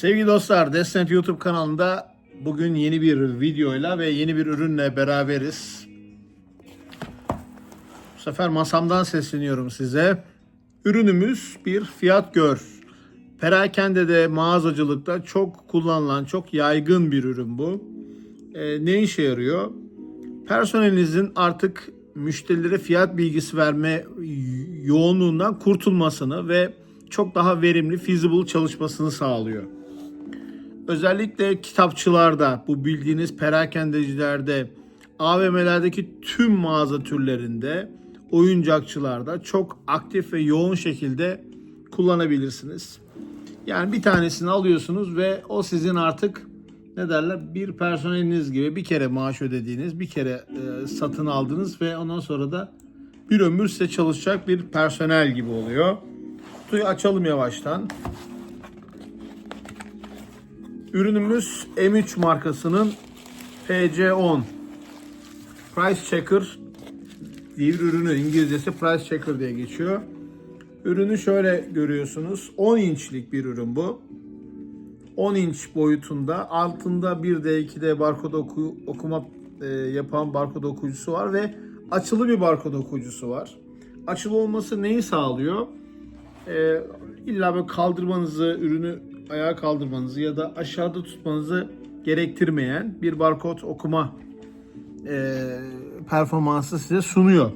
Sevgili dostlar, Desnet YouTube kanalında bugün yeni bir videoyla ve yeni bir ürünle beraberiz. Bu sefer masamdan sesleniyorum size. Ürünümüz bir fiyat gör. Perakende de mağazacılıkta çok kullanılan, çok yaygın bir ürün bu. Ee, ne işe yarıyor? Personelinizin artık müşterilere fiyat bilgisi verme yoğunluğundan kurtulmasını ve çok daha verimli, feasible çalışmasını sağlıyor. Özellikle kitapçılarda, bu bildiğiniz perakendecilerde, AVM'lerdeki tüm mağaza türlerinde, oyuncakçılarda çok aktif ve yoğun şekilde kullanabilirsiniz. Yani bir tanesini alıyorsunuz ve o sizin artık ne derler bir personeliniz gibi bir kere maaş ödediğiniz, bir kere e, satın aldınız ve ondan sonra da bir ömür size çalışacak bir personel gibi oluyor. Kutuyu açalım yavaştan. Ürünümüz M3 markasının PC10 Price Checker diye bir ürünü. İngilizcesi Price Checker diye geçiyor. Ürünü şöyle görüyorsunuz. 10 inçlik bir ürün bu. 10 inç boyutunda. Altında 1D 2D barkod oku, okuma e, yapan barkod okuyucusu var ve açılı bir barkod okuyucusu var. Açılı olması neyi sağlıyor? E, illa böyle kaldırmanızı, ürünü ayağa kaldırmanızı ya da aşağıda tutmanızı gerektirmeyen bir barkod okuma e, performansı size sunuyor.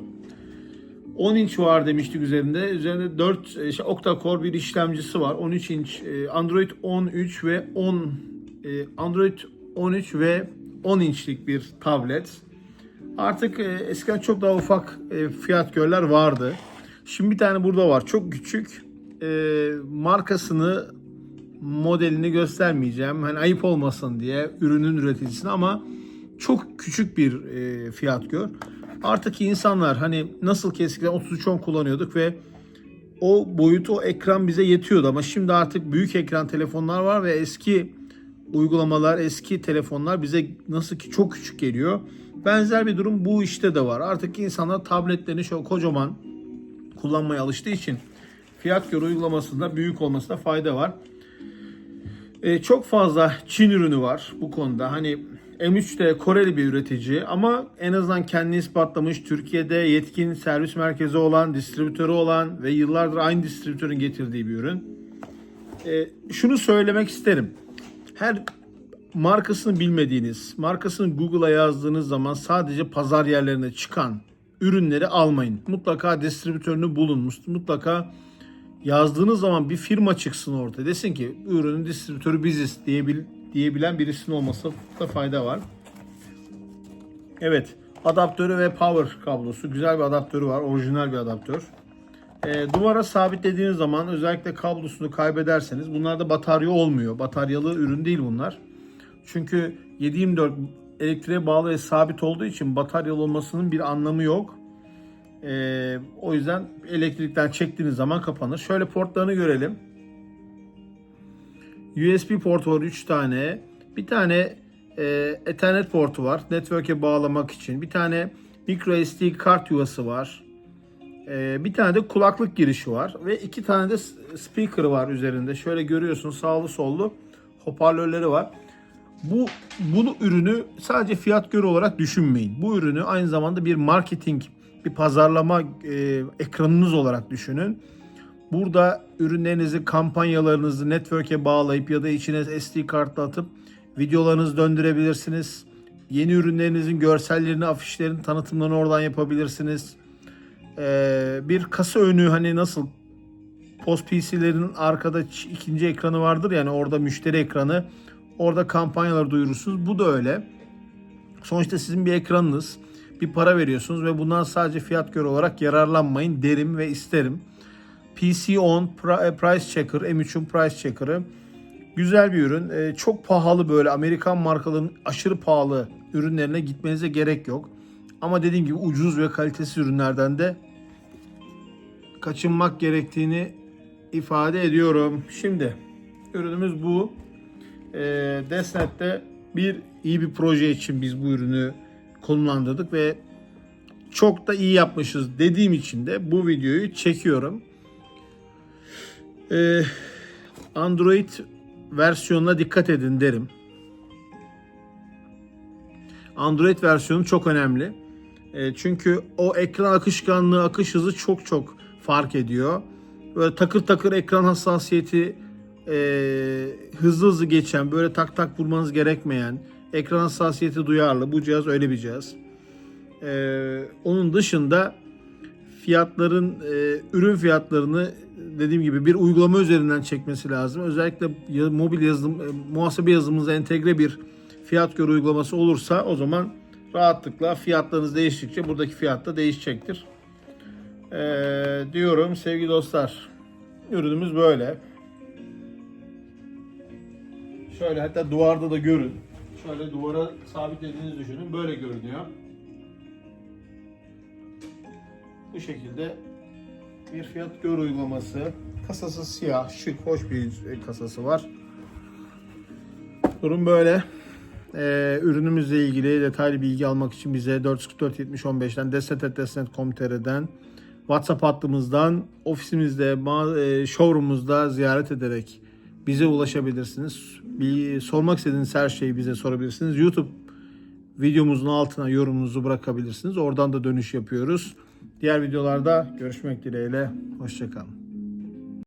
10 inç var demiştik üzerinde. Üzerinde 4 e, şey, octa-core bir işlemcisi var. 13 inç e, Android 13 ve 10 e, Android 13 ve 10 inçlik bir tablet. Artık e, eskiden çok daha ufak fiyat görler vardı. Şimdi bir tane burada var. Çok küçük. Markasını modelini göstermeyeceğim. Hani ayıp olmasın diye ürünün üreticisine ama çok küçük bir e, fiyat gör. Artık insanlar hani nasıl ki eskiden 3310 kullanıyorduk ve o boyutu o ekran bize yetiyordu ama şimdi artık büyük ekran telefonlar var ve eski uygulamalar, eski telefonlar bize nasıl ki çok küçük geliyor. Benzer bir durum bu işte de var. Artık insanlar tabletlerini şöyle kocaman kullanmaya alıştığı için fiyat göre uygulamasında büyük olmasında fayda var. Ee, çok fazla Çin ürünü var bu konuda. Hani M3 de Koreli bir üretici ama en azından kendini ispatlamış Türkiye'de yetkin servis merkezi olan, distribütörü olan ve yıllardır aynı distribütörün getirdiği bir ürün. Ee, şunu söylemek isterim. Her markasını bilmediğiniz, markasını Google'a yazdığınız zaman sadece pazar yerlerine çıkan ürünleri almayın. Mutlaka distribütörünü bulun. Mutlaka yazdığınız zaman bir firma çıksın ortaya. Desin ki ürünün distribütörü biziz diyebil, diyebilen birisinin olması da fayda var. Evet. Adaptörü ve power kablosu. Güzel bir adaptörü var. Orijinal bir adaptör. E, duvara sabitlediğiniz zaman özellikle kablosunu kaybederseniz bunlarda batarya olmuyor. Bataryalı ürün değil bunlar. Çünkü 724 elektriğe bağlı ve sabit olduğu için bataryalı olmasının bir anlamı yok. Ee, o yüzden elektrikten çektiğiniz zaman kapanır. Şöyle portlarını görelim. USB portu var 3 tane. Bir tane e, Ethernet portu var. Network'e bağlamak için. Bir tane micro SD kart yuvası var. E, bir tane de kulaklık girişi var. Ve iki tane de speaker var üzerinde. Şöyle görüyorsunuz sağlı sollu hoparlörleri var. Bu bunu ürünü sadece fiyat göre olarak düşünmeyin. Bu ürünü aynı zamanda bir marketing bir pazarlama e, ekranınız olarak düşünün. Burada ürünlerinizi, kampanyalarınızı network'e bağlayıp ya da içine SD kartla atıp videolarınızı döndürebilirsiniz. Yeni ürünlerinizin görsellerini, afişlerini, tanıtımlarını oradan yapabilirsiniz. Ee, bir kasa önü hani nasıl post PC'lerin arkada ikinci ekranı vardır yani orada müşteri ekranı. Orada kampanyalar duyurursunuz. Bu da öyle. Sonuçta sizin bir ekranınız bir para veriyorsunuz ve bundan sadece fiyat göre olarak yararlanmayın derim ve isterim. PC10 Price Checker, M3'ün Price Checker'ı güzel bir ürün. Ee, çok pahalı böyle Amerikan markalarının aşırı pahalı ürünlerine gitmenize gerek yok. Ama dediğim gibi ucuz ve kalitesiz ürünlerden de kaçınmak gerektiğini ifade ediyorum. Şimdi ürünümüz bu. Ee, Desnet'te bir iyi bir proje için biz bu ürünü konumlandırdık ve çok da iyi yapmışız dediğim için de bu videoyu çekiyorum. Ee, Android versiyonuna dikkat edin derim. Android versiyonu çok önemli. E, çünkü o ekran akışkanlığı, akış hızı çok çok fark ediyor. Böyle takır takır ekran hassasiyeti e, hızlı hızlı geçen, böyle tak tak vurmanız gerekmeyen, ekran hassasiyeti duyarlı. Bu cihaz öyle bir cihaz. E, onun dışında fiyatların, e, ürün fiyatlarını dediğim gibi bir uygulama üzerinden çekmesi lazım. Özellikle mobil yazılım, e, muhasebe yazılımınıza entegre bir fiyat göre uygulaması olursa o zaman rahatlıkla fiyatlarınız değiştikçe buradaki fiyat da değişecektir. Ee, diyorum sevgili dostlar. Ürünümüz böyle. Şöyle hatta duvarda da görün. Şöyle duvara sabitlediğinizi düşünün. Böyle görünüyor. Bu şekilde bir fiyat gör uygulaması. Kasası siyah, şık, hoş bir kasası var. Durum böyle. Ee, ürünümüzle ilgili detaylı bilgi almak için bize 444 70 15'ten desnet.desnet.com.tr'den WhatsApp hattımızdan ofisimizde, e, showroom'umuzda ziyaret ederek bize ulaşabilirsiniz. Bir, sormak istediğiniz her şeyi bize sorabilirsiniz. YouTube videomuzun altına yorumunuzu bırakabilirsiniz. Oradan da dönüş yapıyoruz. Diğer videolarda görüşmek dileğiyle. Hoşçakalın.